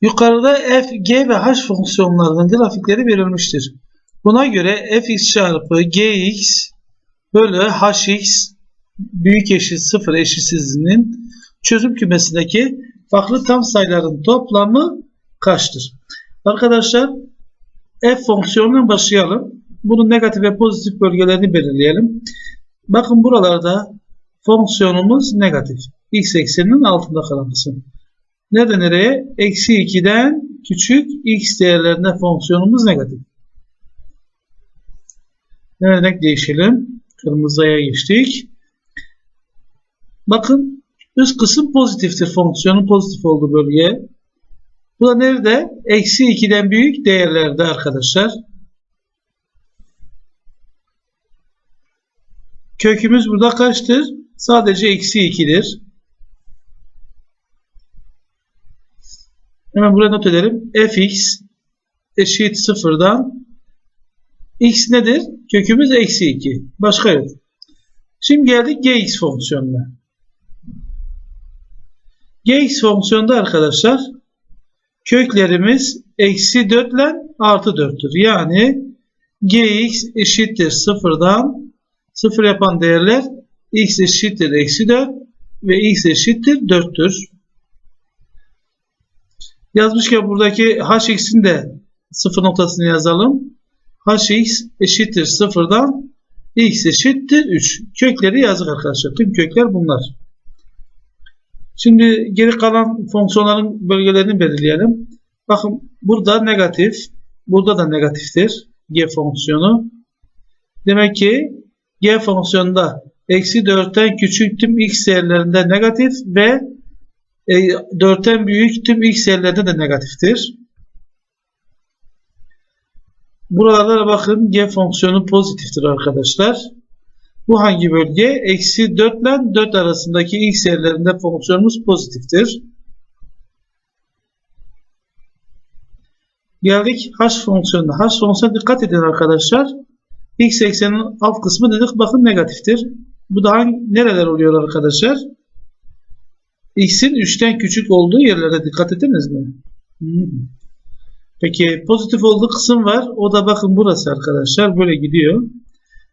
Yukarıda f, g ve h fonksiyonlarının grafikleri verilmiştir. Buna göre fx çarpı gx bölü hx büyük eşit 0 eşitsizliğinin çözüm kümesindeki farklı tam sayıların toplamı kaçtır? Arkadaşlar f fonksiyonundan başlayalım. Bunun negatif ve pozitif bölgelerini belirleyelim. Bakın buralarda fonksiyonumuz negatif. x ekseninin altında kalan kısım. Nereden nereye? Eksi 2'den küçük x değerlerinde fonksiyonumuz negatif. Ne renk değişelim? Kırmızıya geçtik. Bakın üst kısım pozitiftir. Fonksiyonun pozitif olduğu bölge. Bu da nerede? Eksi 2'den büyük değerlerde arkadaşlar. Kökümüz burada kaçtır? Sadece eksi 2'dir. Hemen buraya not edelim. fx eşit sıfırdan x nedir? Kökümüz eksi 2. Başka yok. Şimdi geldik gx fonksiyonuna. gx fonksiyonda arkadaşlar köklerimiz eksi 4 ile artı 4'tür. Yani gx eşittir sıfırdan sıfır yapan değerler x eşittir eksi 4 ve x eşittir 4'tür. Yazmışken buradaki hx'in de sıfır noktasını yazalım. hx eşittir sıfırdan x eşittir 3. Kökleri yazdık arkadaşlar. Tüm kökler bunlar. Şimdi geri kalan fonksiyonların bölgelerini belirleyelim. Bakın burada negatif. Burada da negatiftir. G fonksiyonu. Demek ki G fonksiyonunda eksi 4'ten küçük tüm x değerlerinde negatif ve 4'ten büyük tüm x değerlerinde de negatiftir. Buralarda bakın g fonksiyonu pozitiftir arkadaşlar. Bu hangi bölge? Eksi 4 ile 4 arasındaki x değerlerinde fonksiyonumuz pozitiftir. Geldik h fonksiyonuna. h fonksiyonuna dikkat edin arkadaşlar. x eksenin alt kısmı dedik bakın negatiftir. Bu da hangi, nereler oluyor arkadaşlar? X'in 3'ten küçük olduğu yerlere dikkat ettiniz mi? Peki pozitif olduğu kısım var. O da bakın burası arkadaşlar. Böyle gidiyor.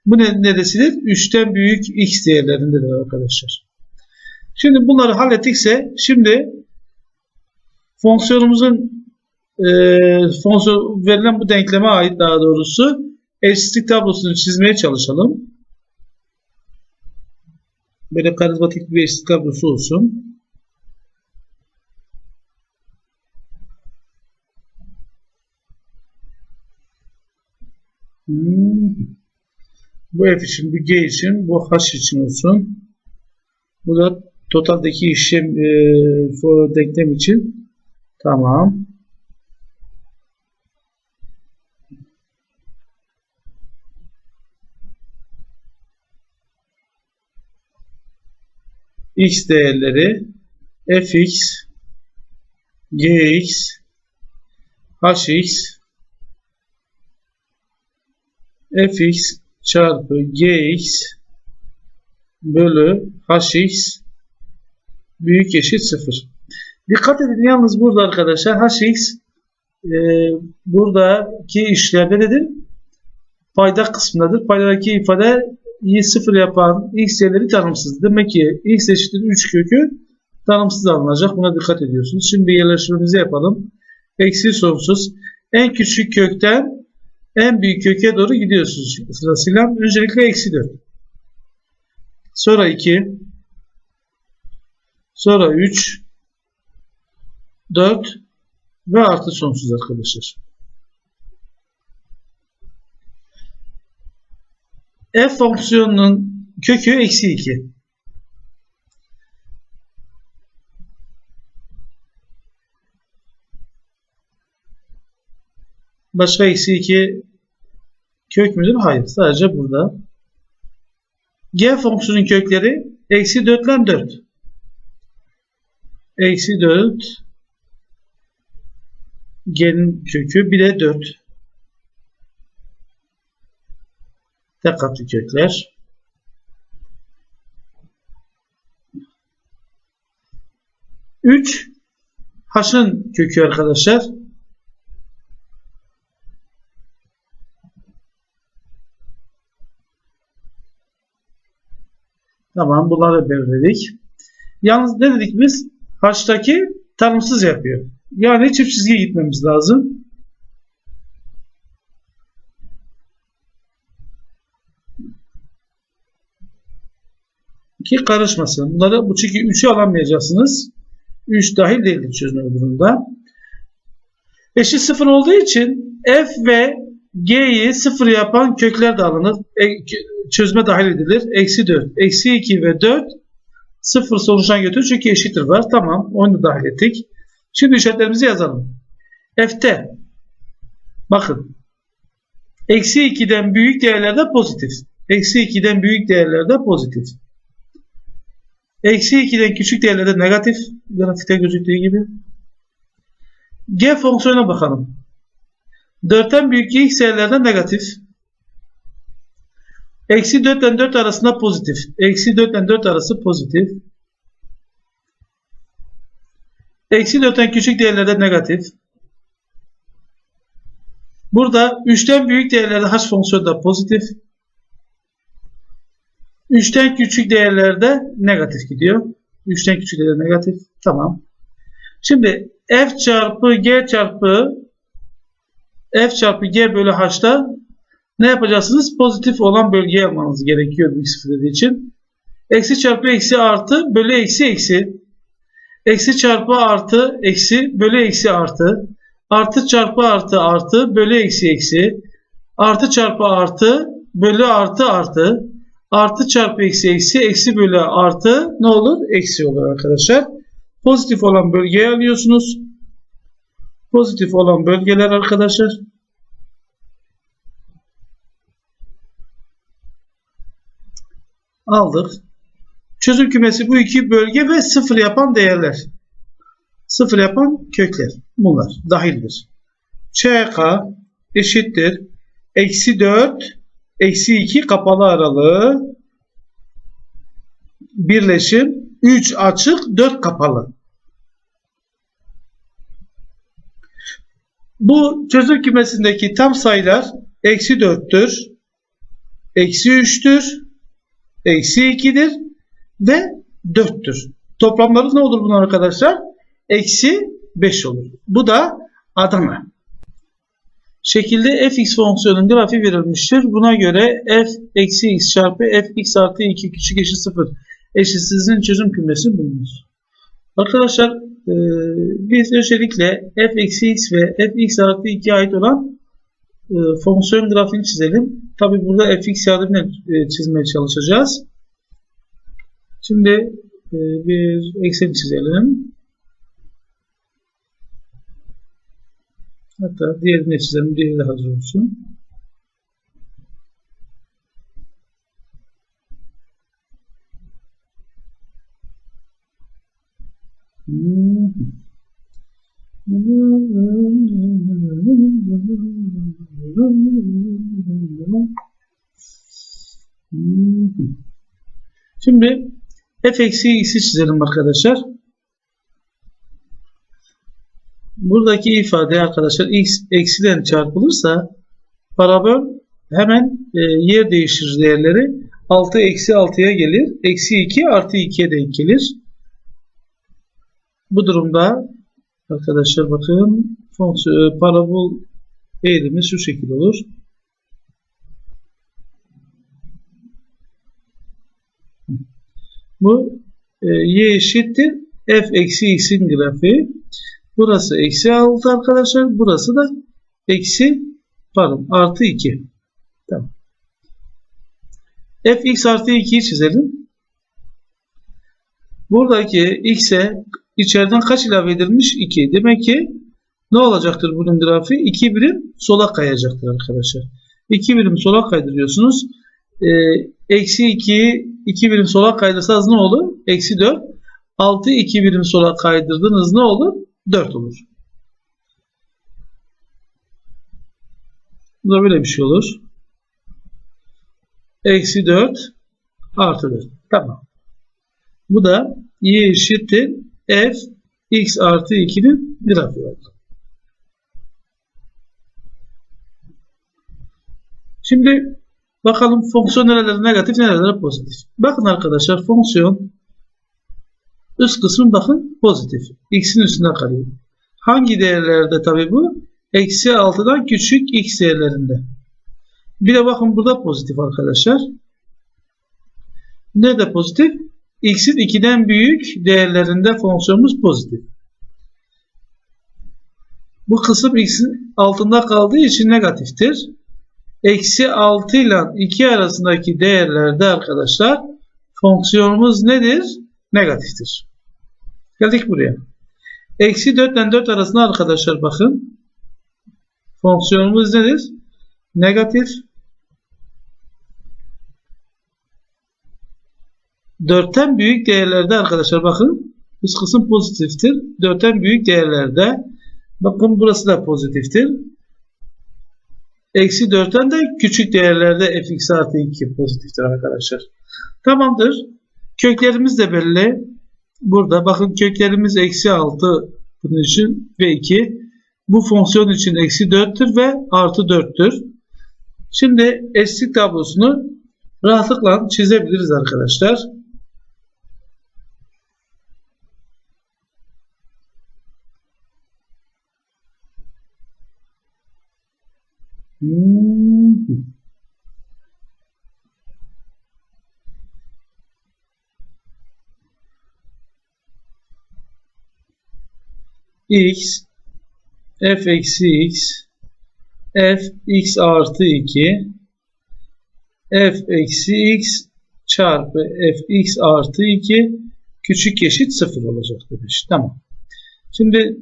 Bu ne, neresidir? 3'ten büyük x değerlerindedir arkadaşlar. Şimdi bunları hallettikse şimdi fonksiyonumuzun e, fonksiyon verilen bu denkleme ait daha doğrusu eşitlik tablosunu çizmeye çalışalım. Böyle karizmatik bir eşitlik tablosu olsun. Hmm. Bu f için, bu g için, bu h için olsun. Bu da totaldeki işlem e, denklem için. Tamam. x değerleri fx, gx, hx fx çarpı gx bölü hx büyük eşit 0. Dikkat edin yalnız burada arkadaşlar hx e, buradaki işlevde nedir? Payda kısmındadır. Paydadaki ifade i sıfır yapan x değerleri tanımsız. Demek ki x eşittir 3 kökü tanımsız alınacak. Buna dikkat ediyorsunuz. Şimdi yerleştirmemizi yapalım. Eksi sonsuz. En küçük kökten en büyük köke doğru gidiyorsunuz sırasıyla. Öncelikle eksi 4. Sonra 2. Sonra 3. 4. Ve artı sonsuz arkadaşlar. f fonksiyonunun kökü eksi 2. Başka eksi 2 kök müdür? Hayır. Sadece burada. G fonksiyonun kökleri eksi 4 ile 4. Eksi 4 G'nin kökü bir de 4. Tek katlı kökler. Üç h'ın kökü arkadaşlar. Tamam bunları belirledik. Yalnız ne dedik biz? H'taki tanımsız yapıyor. Yani çift çizgiye gitmemiz lazım. Ki karışmasın. Bunları bu çünkü 3'ü alamayacaksınız. 3 dahil değildir çözme durumda. Eşit 0 olduğu için f ve g'yi 0 yapan kökler de alınır. E, çözme dahil edilir. Eksi 4, eksi 2 ve 4 0 sonuçtan götürür çünkü eşittir var. Tamam onu da dahil ettik. Şimdi işaretlerimizi yazalım. F'te bakın eksi 2'den büyük değerlerde pozitif. Eksi 2'den büyük değerlerde pozitif. Eksi 2'den küçük değerlerde negatif. Grafikte gözüktüğü gibi. G fonksiyonuna bakalım. 4'ten büyük x değerlerde negatif. Eksi 4 ile 4 arasında pozitif. Eksi 4 ile 4 arası pozitif. Eksi 4'ten küçük değerlerde negatif. Burada 3'ten büyük değerlerde h fonksiyonu da pozitif. 3'ten küçük değerlerde negatif gidiyor. 3'ten küçük değerlerde negatif. Tamam. Şimdi f çarpı g çarpı f çarpı g bölü h'ta ne yapacaksınız? Pozitif olan bölgeye yapmanız gerekiyor büyük sıfır için. Eksi çarpı eksi artı bölü eksi eksi. Eksi çarpı artı eksi bölü eksi artı. Artı çarpı artı artı bölü eksi eksi. Artı çarpı artı bölü artı artı. Artı çarpı eksi eksi eksi bölü artı ne olur? Eksi olur arkadaşlar. Pozitif olan bölgeyi alıyorsunuz. Pozitif olan bölgeler arkadaşlar. Aldık. Çözüm kümesi bu iki bölge ve sıfır yapan değerler. Sıfır yapan kökler. Bunlar dahildir. ÇK eşittir. Eksi 4 eksi 2 kapalı aralığı birleşim 3 açık 4 kapalı. Bu çözüm kümesindeki tam sayılar eksi 4'tür, eksi 3'tür, eksi 2'dir ve 4'tür. Toplamları ne olur bunlar arkadaşlar? Eksi 5 olur. Bu da Adana. Şekilde fx fonksiyonun grafiği verilmiştir. Buna göre f eksi x çarpı fx artı 2 küçük eşit 0 eşitsizliğin çözüm kümesi bulunur. Arkadaşlar e, biz özellikle f eksi x ve fx artı 2'ye ait olan e, fonksiyon grafiğini çizelim. Tabi burada fx yardımıyla e, çizmeye çalışacağız. Şimdi e, bir eksen çizelim. Hatta diğerini çizelim. Diğeri de hazır olsun. Şimdi f eksi x'i çizelim arkadaşlar. Buradaki ifade arkadaşlar x eksiden çarpılırsa parabol hemen e, yer değiştirir değerleri. 6 eksi 6'ya gelir. Eksi 2 artı 2'ye denk gelir. Bu durumda arkadaşlar bakın e, parabol eğilimi şu şekilde olur. Bu e, y eşittir f eksi x'in grafiği. Burası eksi 6 arkadaşlar. Burası da eksi pardon artı 2. Tamam. fx artı 2'yi çizelim. Buradaki x'e içeriden kaç ilave edilmiş? 2. Demek ki ne olacaktır bunun grafiği? 2 birim sola kayacaktır arkadaşlar. 2 birim sola kaydırıyorsunuz. Ee, eksi 2'yi 2 birim sola kaydırsanız ne olur? Eksi 4. 6 2 birim sola kaydırdınız ne olur? 4 olur. Bu da böyle bir şey olur. Eksi 4 artı 4. Tamam. Bu da y eşittir f x artı 2'nin grafiği oldu. Şimdi bakalım fonksiyon nereleri negatif nereleri pozitif. Bakın arkadaşlar fonksiyon üst kısmı bakın pozitif. X'in üstünde kalıyor. Hangi değerlerde tabi bu? Eksi 6'dan küçük x değerlerinde. Bir de bakın burada pozitif arkadaşlar. Nerede pozitif? X'in 2'den büyük değerlerinde fonksiyonumuz pozitif. Bu kısım x'in altında kaldığı için negatiftir. Eksi 6 ile 2 arasındaki değerlerde arkadaşlar fonksiyonumuz nedir? Negatiftir. Geldik buraya. Eksi 4 ile 4 arasında arkadaşlar bakın. Fonksiyonumuz nedir? Negatif. 4'ten büyük değerlerde arkadaşlar bakın. Üst kısım pozitiftir. 4'ten büyük değerlerde bakın burası da pozitiftir. Eksi 4'ten de küçük değerlerde fx artı 2 pozitiftir arkadaşlar. Tamamdır. Köklerimiz de belli. Burada bakın köklerimiz eksi 6 bunun için ve 2. Bu fonksiyon için eksi 4'tür ve artı 4'tür. Şimdi eşlik tablosunu rahatlıkla çizebiliriz arkadaşlar. Hmm. X f eksi x f x artı 2 f eksi x çarpı f x artı 2 küçük eşit 0 olacak demiş. Tamam. Şimdi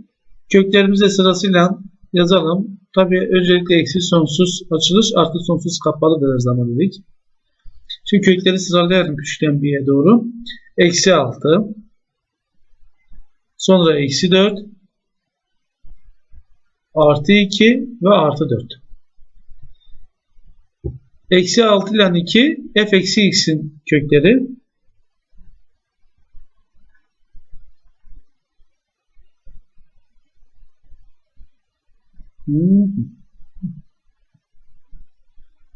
köklerimize sırasıyla yazalım. Tabi öncelikle eksi sonsuz açılış artı sonsuz kapalı her zaman dedik. Şimdi kökleri sıralayalım küçükten bir'e doğru. Eksi 6 sonra eksi 4 artı 2 ve artı 4. Eksi 6 ile 2 f eksi x'in kökleri.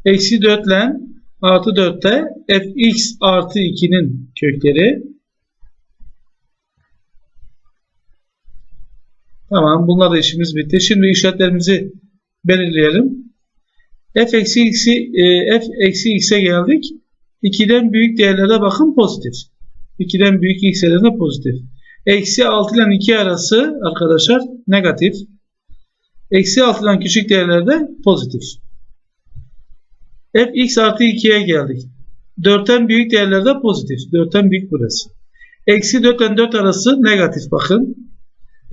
Eksi 4 ile artı 4'te fx artı 2'nin kökleri. Tamam bunlarla işimiz bitti. Şimdi işaretlerimizi belirleyelim. f eksi x'i e, f eksi x'e geldik. 2'den büyük değerlere bakın pozitif. 2'den büyük x değerlerine pozitif. Eksi 6 ile 2 arası arkadaşlar negatif. Eksi 6'dan küçük değerlerde pozitif. f x artı 2'ye geldik. 4'ten büyük değerlerde pozitif. 4'ten büyük burası. Eksi 4 ile 4 arası negatif bakın.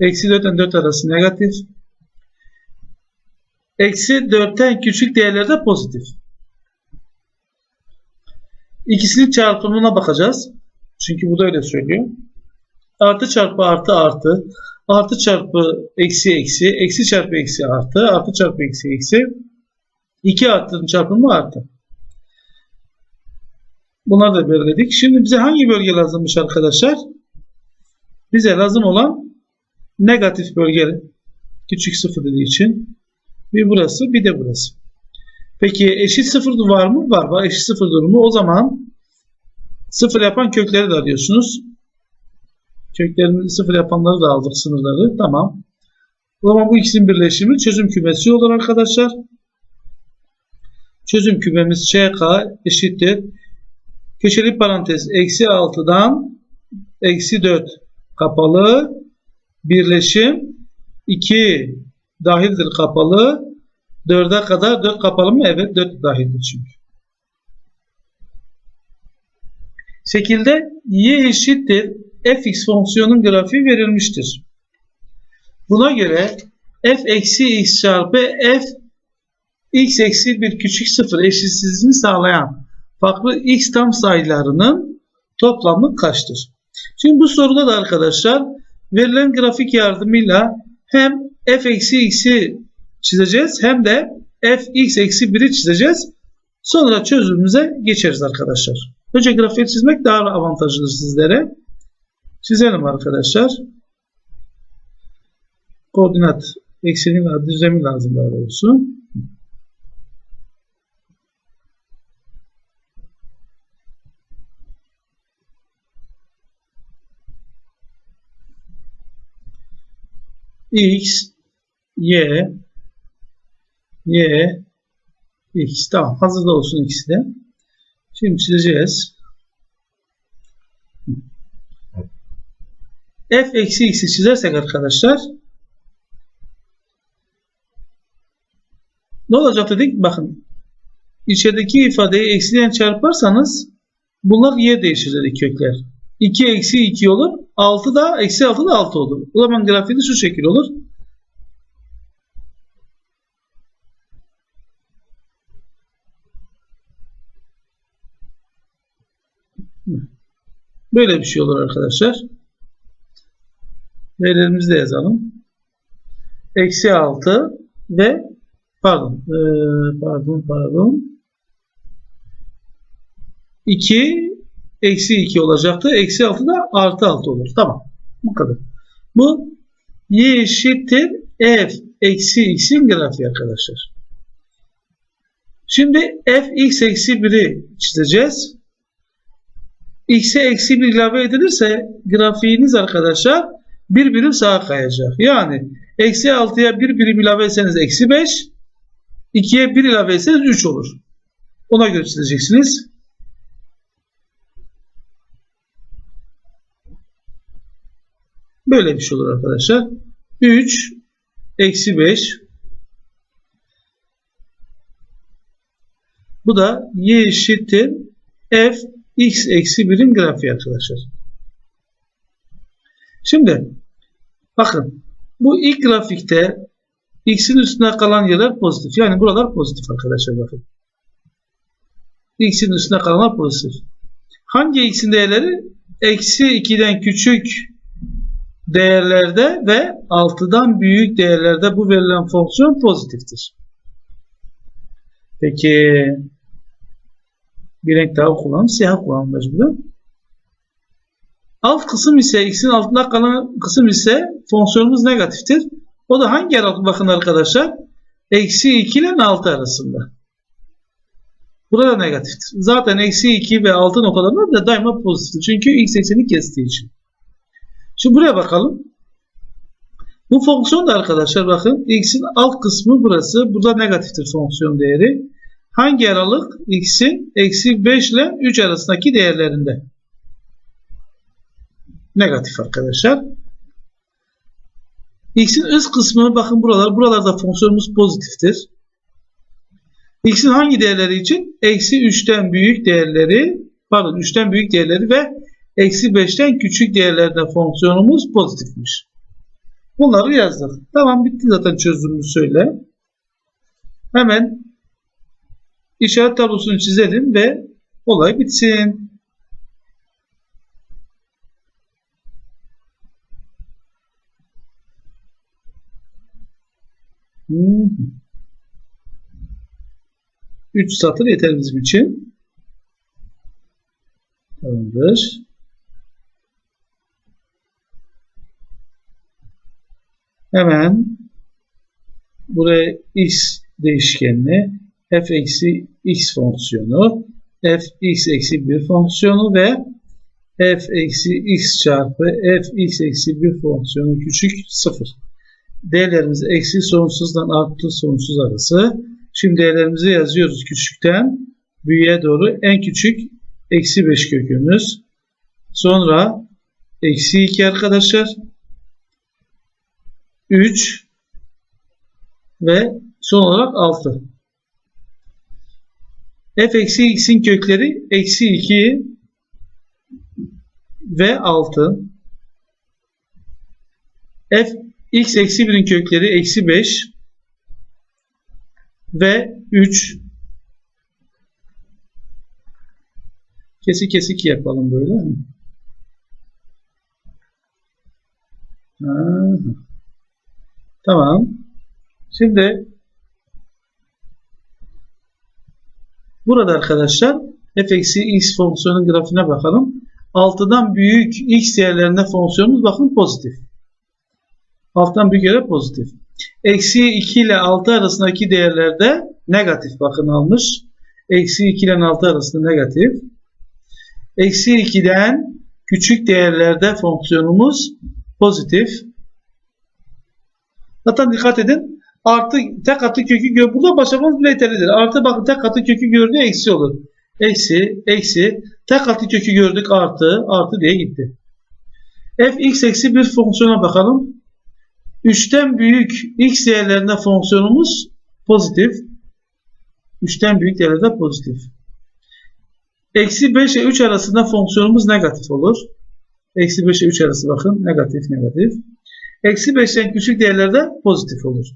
Eksi 4 ile 4 arası negatif. Eksi 4'ten küçük değerlerde pozitif. İkisinin çarpımına bakacağız. Çünkü bu da öyle söylüyor. Artı çarpı artı artı. Artı çarpı eksi eksi. Eksi çarpı eksi artı. Artı çarpı eksi eksi. 2 arttının çarpımı artı. Bunları da belirledik. Şimdi bize hangi bölge lazımmış arkadaşlar? Bize lazım olan negatif bölge küçük sıfır dediği için bir burası bir de burası. Peki eşit sıfır var mı? Var. Var eşit sıfır durumu. O zaman sıfır yapan kökleri de arıyorsunuz. Köklerini sıfır yapanları da aldık sınırları. Tamam. O zaman bu ikisinin birleşimi çözüm kümesi olur arkadaşlar. Çözüm kümemiz ÇK eşittir. Köşeli parantez eksi 6'dan eksi 4 kapalı birleşim 2 dahildir kapalı 4'e kadar 4 kapalı mı? Evet 4 dahildir çünkü. Şekilde y eşittir fx fonksiyonun grafiği verilmiştir. Buna göre f eksi x çarpı f x eksi bir küçük sıfır eşitsizliğini sağlayan farklı x tam sayılarının toplamı kaçtır? Şimdi bu soruda da arkadaşlar verilen grafik yardımıyla hem f eksi x'i çizeceğiz hem de f x eksi 1'i çizeceğiz. Sonra çözümümüze geçeriz arkadaşlar. Önce grafiği çizmek daha avantajlıdır sizlere. Çizelim arkadaşlar. koordinat ekseni düzlemi lazım daha doğrusu. X, y, y, x. Tamam. Hazırda olsun ikisi de. Şimdi çizeceğiz. f eksi x'i çizersek arkadaşlar ne olacak dedik? Bakın içerideki ifadeyi eksiyle çarparsanız bunlar yer değişir dedik kökler. 2 eksi 2 olur. 6 da eksi 6 da 6 olur. O zaman grafiği de şu şekil olur. Böyle bir şey olur arkadaşlar. Verilerimizi de yazalım. Eksi 6 ve pardon pardon pardon 2 eksi 2 olacaktı. Eksi 6 da artı 6 olur. Tamam. Bu kadar. Bu y eşittir f eksi x'in grafiği arkadaşlar. Şimdi f x eksi 1'i çizeceğiz. x'e eksi 1 ilave edilirse grafiğiniz arkadaşlar bir birim sağa kayacak. Yani eksi 6'ya bir birim ilave etseniz eksi 5 2'ye 1 ilave etseniz 3 olur. Ona göre çizeceksiniz. Böyle bir şey olur arkadaşlar. 3 eksi 5 bu da y eşittir f x eksi 1'in grafiği arkadaşlar. Şimdi bakın bu ilk grafikte x'in üstüne kalan yerler pozitif. Yani buralar pozitif arkadaşlar bakın. x'in üstüne kalanlar pozitif. Hangi x'in değerleri? Eksi 2'den küçük değerlerde ve 6'dan büyük değerlerde bu verilen fonksiyon pozitiftir. Peki bir renk daha kullanalım. Siyah kullanalım mecburen. Alt kısım ise x'in altında kalan kısım ise fonksiyonumuz negatiftir. O da hangi aralık bakın arkadaşlar? Eksi 2 ile 6 arasında. Burada negatiftir. Zaten eksi 2 ve 6 noktalarında da daima pozitiftir. Çünkü x ekseni kestiği için. Şimdi buraya bakalım. Bu fonksiyon da arkadaşlar bakın x'in alt kısmı burası. Burada negatiftir fonksiyon değeri. Hangi aralık? x'in eksi 5 ile 3 arasındaki değerlerinde. Negatif arkadaşlar. x'in üst kısmı bakın buralar. Buralarda fonksiyonumuz pozitiftir. x'in hangi değerleri için? Eksi 3'ten büyük değerleri pardon 3'ten büyük değerleri ve eksi 5'ten küçük değerlerde fonksiyonumuz pozitifmiş. Bunları yazdık. Tamam bitti zaten çözümünü söyle. Hemen işaret tablosunu çizelim ve olay bitsin. Hmm. 3 satır yeter bizim için. Tamamdır. Hemen buraya x değişkenini f eksi x fonksiyonu f x eksi 1 fonksiyonu ve f eksi x çarpı f x eksi 1 fonksiyonu küçük 0. Değerlerimiz eksi sonsuzdan artı sonsuz arası. Şimdi değerlerimizi yazıyoruz küçükten büyüğe doğru. En küçük eksi 5 kökümüz. Sonra eksi 2 arkadaşlar. 3 ve son olarak 6. f eksi x'in kökleri eksi 2 ve 6. f x eksi 1'in kökleri eksi 5 ve 3 kesik kesik yapalım böyle. Aha. Tamam. Şimdi burada arkadaşlar f eksi x fonksiyonun grafiğine bakalım. 6'dan büyük x değerlerinde fonksiyonumuz bakın pozitif. Alttan büyük göre pozitif. Eksi 2 ile 6 arasındaki değerlerde negatif bakın almış. Eksi 2 ile 6 arasında negatif. Eksi 2'den küçük değerlerde fonksiyonumuz pozitif. Zaten dikkat edin. Artı tek katı kökü gör. Burada başlamamız bile yeterlidir. Artı bakın tek katı kökü gördü eksi olur. Eksi, eksi. Tek katı kökü gördük artı, artı diye gitti. fx eksi bir fonksiyona bakalım. 3'ten büyük x değerlerinde fonksiyonumuz pozitif. 3'ten büyük değerlerde pozitif. Eksi 5 ile 3 arasında fonksiyonumuz negatif olur. Eksi 5 ile 3 arası bakın. Negatif, negatif. Eksi 5'ten küçük değerlerde pozitif olur.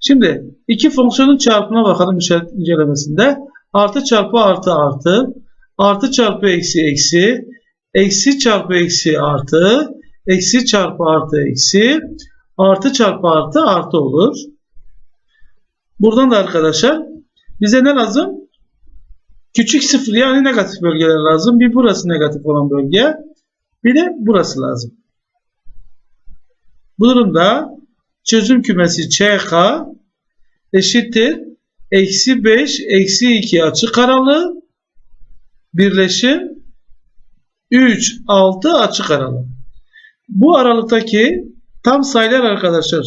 Şimdi iki fonksiyonun çarpımına bakalım işaret incelemesinde. Artı çarpı artı artı. Artı çarpı eksi eksi. Eksi çarpı eksi artı. Eksi çarpı artı eksi. Artı çarpı artı artı olur. Buradan da arkadaşlar bize ne lazım? Küçük sıfır yani negatif bölgeler lazım. Bir burası negatif olan bölge. Bir de burası lazım. Bu durumda çözüm kümesi ÇK eşittir. Eksi 5 eksi 2 açık aralı birleşim 3 6 açık aralı. Bu aralıktaki tam sayılar arkadaşlar.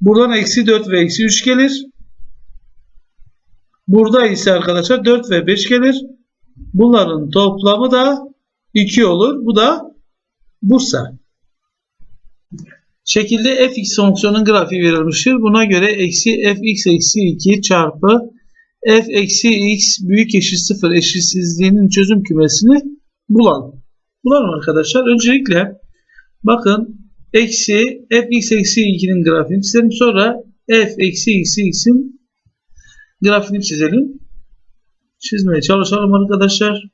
Buradan eksi 4 ve eksi 3 gelir. Burada ise arkadaşlar 4 ve 5 gelir. Bunların toplamı da 2 olur. Bu da Bursa. Şekilde fx fonksiyonun grafiği verilmiştir. Buna göre eksi fx eksi 2 çarpı f eksi x büyük eşit 0 eşitsizliğinin çözüm kümesini bulalım. Bulalım arkadaşlar. Öncelikle bakın eksi fx eksi 2'nin grafiğini çizelim. Sonra f eksi eksi x'in grafiğini çizelim. Çizmeye çalışalım arkadaşlar.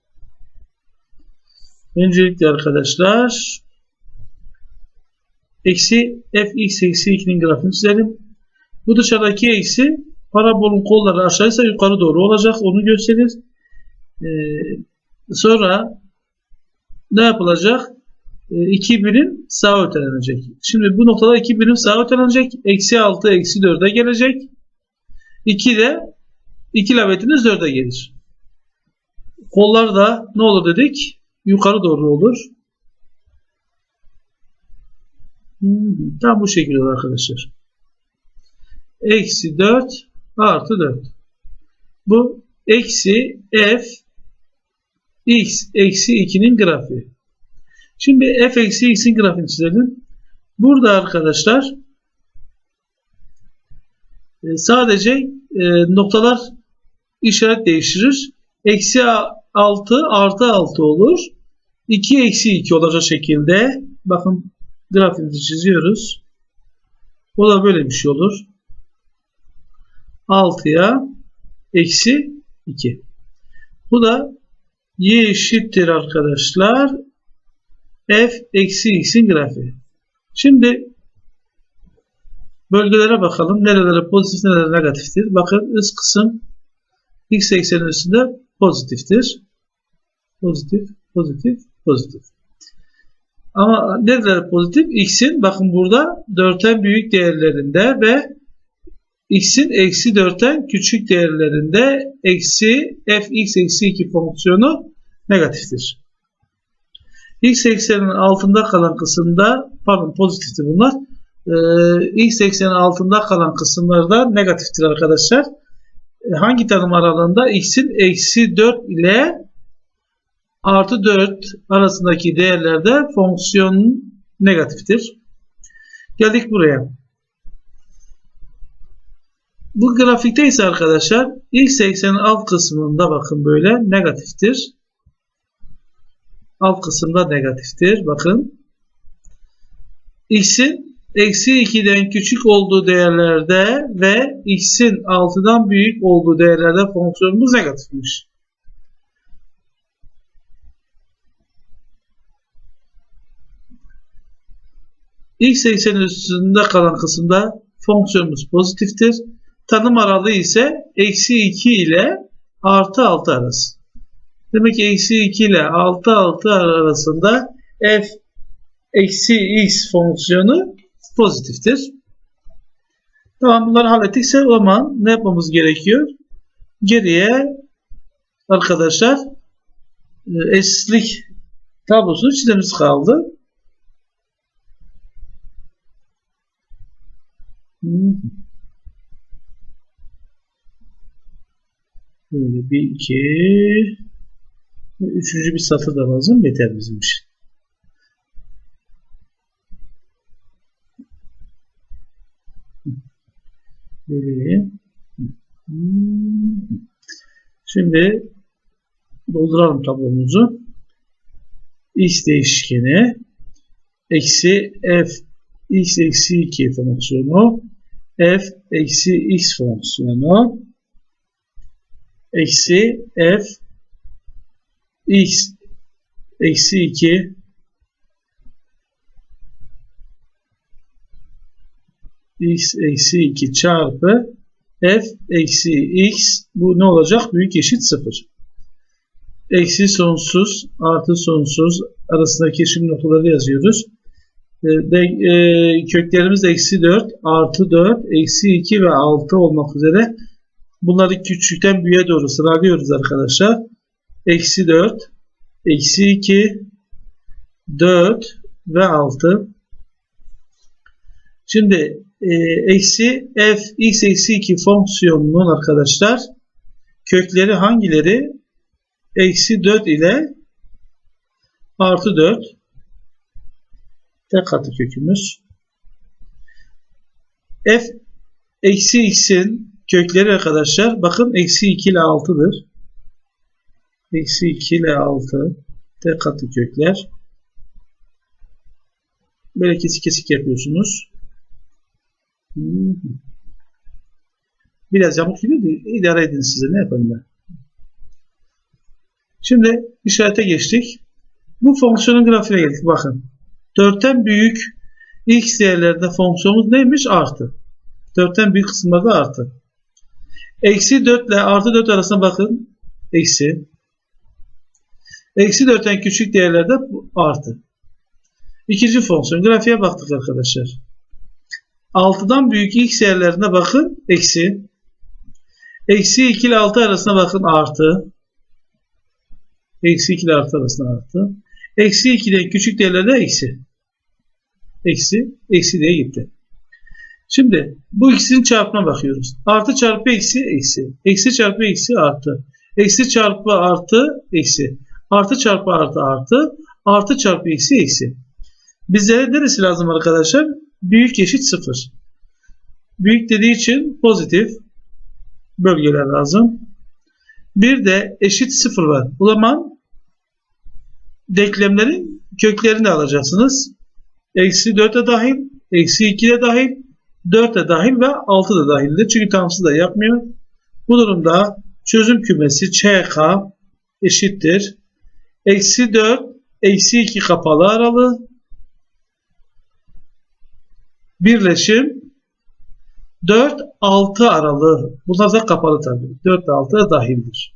Öncelikle arkadaşlar eksi fx eksi 2'nin grafiğini çizelim. Bu dışarıdaki eksi parabolun kolları aşağıysa yukarı doğru olacak. Onu gösterir. Ee, sonra ne yapılacak? Ee, 2 birim sağa ötelenecek. Şimdi bu noktada 2 birim sağa ötelenecek. Eksi 6 eksi 4'e gelecek. 2 de 2 lavetiniz 4'e gelir. Kollar da ne olur dedik? Yukarı doğru olur. Tam bu şekilde arkadaşlar. Eksi 4 artı 4. Bu eksi f x eksi 2'nin grafiği. Şimdi f eksi x'in grafiğini çizelim. Burada arkadaşlar e, sadece e, noktalar işaret değiştirir. Eksi 6 artı 6 olur. 2 eksi 2 olacak şekilde bakın grafiğimizi çiziyoruz. O da böyle bir şey olur. 6'ya eksi 2. Bu da y eşittir arkadaşlar. f eksi x'in grafiği. Şimdi bölgelere bakalım. Nerelere pozitif nerelere negatiftir. Bakın üst kısım x eksenin üstünde pozitiftir. Pozitif, pozitif, pozitif. Ama nedir pozitif? X'in bakın burada 4'ten büyük değerlerinde ve x'in eksi 4'ten küçük değerlerinde eksi fx eksi 2 fonksiyonu negatiftir. x eksenin altında kalan kısımda pardon pozitifti bunlar. Ee, x eksenin altında kalan kısımlarda negatiftir arkadaşlar. Ee, hangi tanım aralığında? x'in eksi 4 ile artı 4 arasındaki değerlerde fonksiyon negatiftir. Geldik buraya. Bu grafikte ise arkadaşlar x eksenin alt kısmında bakın böyle negatiftir. Alt kısımda negatiftir. Bakın. x'in eksi 2'den küçük olduğu değerlerde ve x'in 6'dan büyük olduğu değerlerde fonksiyonumuz negatifmiş. x eksenin üstünde kalan kısımda fonksiyonumuz pozitiftir. Tanım aralığı ise eksi 2 ile artı 6 arası. Demek ki eksi 2 ile 6 6 arasında f eksi x fonksiyonu pozitiftir. Tamam bunları hallettikse o zaman ne yapmamız gerekiyor? Geriye arkadaşlar eşitlik tablosunu çizmemiz kaldı. Böyle bir iki üçüncü bir satır da lazım. Yeter bizim Böyle. Şimdi dolduralım tablomuzu. x değişkeni eksi f x eksi 2 fonksiyonu f eksi x fonksiyonu eksi f x eksi 2 x eksi 2 çarpı f eksi x bu ne olacak? Büyük eşit 0. Eksi sonsuz artı sonsuz arasındaki eşim noktaları yazıyoruz. E, de, e, köklerimiz eksi 4 artı 4 eksi 2 ve 6 olmak üzere bunları küçükten büyüğe doğru sıralıyoruz arkadaşlar. Eksi 4 eksi 2 4 ve 6 şimdi e, eksi f x eksi 2 fonksiyonunun arkadaşlar kökleri hangileri? Eksi 4 ile artı 4 tek katı kökümüz. f eksi x'in kökleri arkadaşlar bakın eksi 2 ile 6'dır. Eksi 2 ile 6 tek katı kökler. Böyle kesik kesik yapıyorsunuz. Biraz yamuk gibi de idare edin size ne yapalım ben. Şimdi işarete geçtik. Bu fonksiyonun grafiğine geldik. Bakın. 4'ten büyük x değerlerinde fonksiyonumuz neymiş? Artı. 4'ten büyük kısımlarda artı. Eksi 4 ile artı 4 arasına bakın. Eksi. Eksi 4'ten küçük değerlerde artı. İkinci fonksiyon. Grafiğe baktık arkadaşlar. 6'dan büyük x değerlerine bakın. Eksi. Eksi 2 ile 6 arasına bakın. Artı. Eksi 2 ile artı arasında artı. Eksi 2'den küçük değerlerde eksi. Eksi. Eksi diye gitti. Şimdi bu ikisinin çarpımına bakıyoruz. Artı çarpı eksi eksi. Eksi çarpı eksi artı. Eksi çarpı artı eksi. Artı çarpı artı artı. Artı çarpı eksi eksi. Bizlere neresi lazım arkadaşlar? Büyük eşit sıfır. Büyük dediği için pozitif bölgeler lazım. Bir de eşit sıfır var. O zaman denklemlerin köklerini alacaksınız. Eksi 4'e dahil, eksi 2 de dahil, 4 de dahil ve 6 da dahildir. Çünkü tamsız da yapmıyor. Bu durumda çözüm kümesi ÇK eşittir. Eksi 4, eksi 2 kapalı aralı. Birleşim 4, 6 aralığı. Bunlar da kapalı tabii. 4 ile 6 da dahildir.